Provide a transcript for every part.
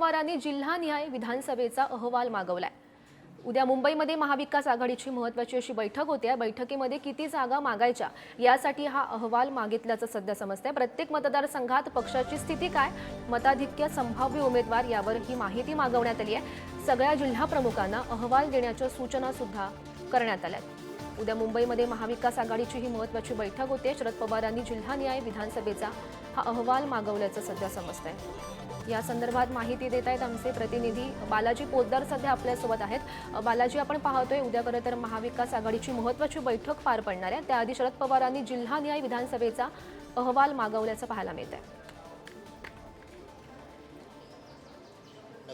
पवारांनी जिल्हानिहाय विधानसभेचा अहवाल मागवलाय. उद्या मुंबईमध्ये महाविकास आघाडीची महत्वाची अशी बैठक होते. या बैठकीमध्ये किती जागा मागायच्या यासाठी हा अहवाल मागितल्याचं सध्या समजतंय. प्रत्येक मतदारसंघात पक्षाची स्थिती काय मताधिक्य संभाव्य उमेदवार यावर ही माहिती मागवण्यात आली आहे सगळ्या जिल्हा प्रमुखांना अहवाल देण्याच्या सूचना सुद्धा करण्यात आल्या आहेत. उद्या मुंबईमध्ये महाविकास आघाडीची ही महत्वाची बैठक होते. शरद पवारांनी जिल्हानिहाय विधानसभेचा हा अहवाल मागवल्याचं सध्या समजतंय. या संदर्भात माहिती देत आहेत आमचे प्रतिनिधी. बालाजी पोद्दार सध्या आपल्यासोबत आहेत. बालाजी आपण पाहतोय उद्या खरं तर महाविकास आघाडीची महत्वाची बैठक पार पडणार आहे. त्याआधी शरद पवारांनी जिल्हानिहाय विधानसभेचा अहवाल मागवल्याचं पाहायला मिळत आहे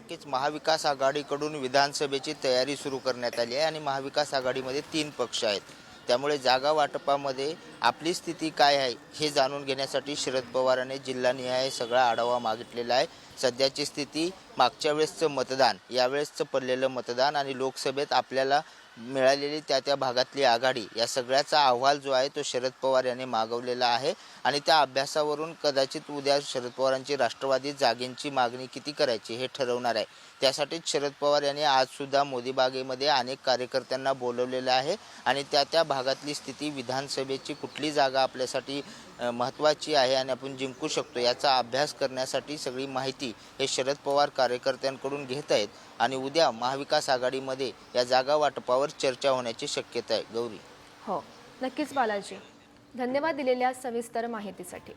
नक्कीच महाविकास आघाडीकडून विधानसभेची तयारी सुरू करण्यात आली आहे आणि महाविकास आघाडीमध्ये तीन पक्ष आहेत. त्यामुळे जागा वाटपामध्ये आपली स्थिती काय आहे हे जाणून घेण्यासाठी शरद पवारांनी जिल्हानिहाय सगळा आढावा मागितलेला आहे. सध्याची स्थिती मागच्या वेळेसचं मतदान यावेळेसचं पडलेलं मतदान आणि लोकसभेत आपल्याला मिळालेली त्या त्या भागातली आघाडी या सगळ्याचा अहवाल जो आहे तो शरद पवार यांनी मागवलेला आहे. आणि त्या अभ्यासावरून कदाचित उद्या शरद पवारांची राष्ट्रवादी जागेंची मागणी किती करायची हे ठरवणार आहे. त्यासाठीच शरद पवार यांनी आजसुद्धा मोदीबागेमध्ये अनेक कार्यकर्त्यांना बोलवलेलं आहे. आणि त्या त्या भागातली स्थिती विधानसभेची कुठली जागा आपल्यासाठी महत्त्वाची आहे आणि आपण जिंकू शकतो याचा अभ्यास करण्यासाठी सगळी माहिती हे शरद पवार कार्यकर्त्यांकडून घेत आहेत आणि उद्या महाविकास आघाडीमध्ये या जागा वाटपावर चर्चा होण्याची शक्यता आहे. गौरी. हो नक्कीच बालाजी. धन्यवाद दिलेल्या सविस्तर माहितीसाठी.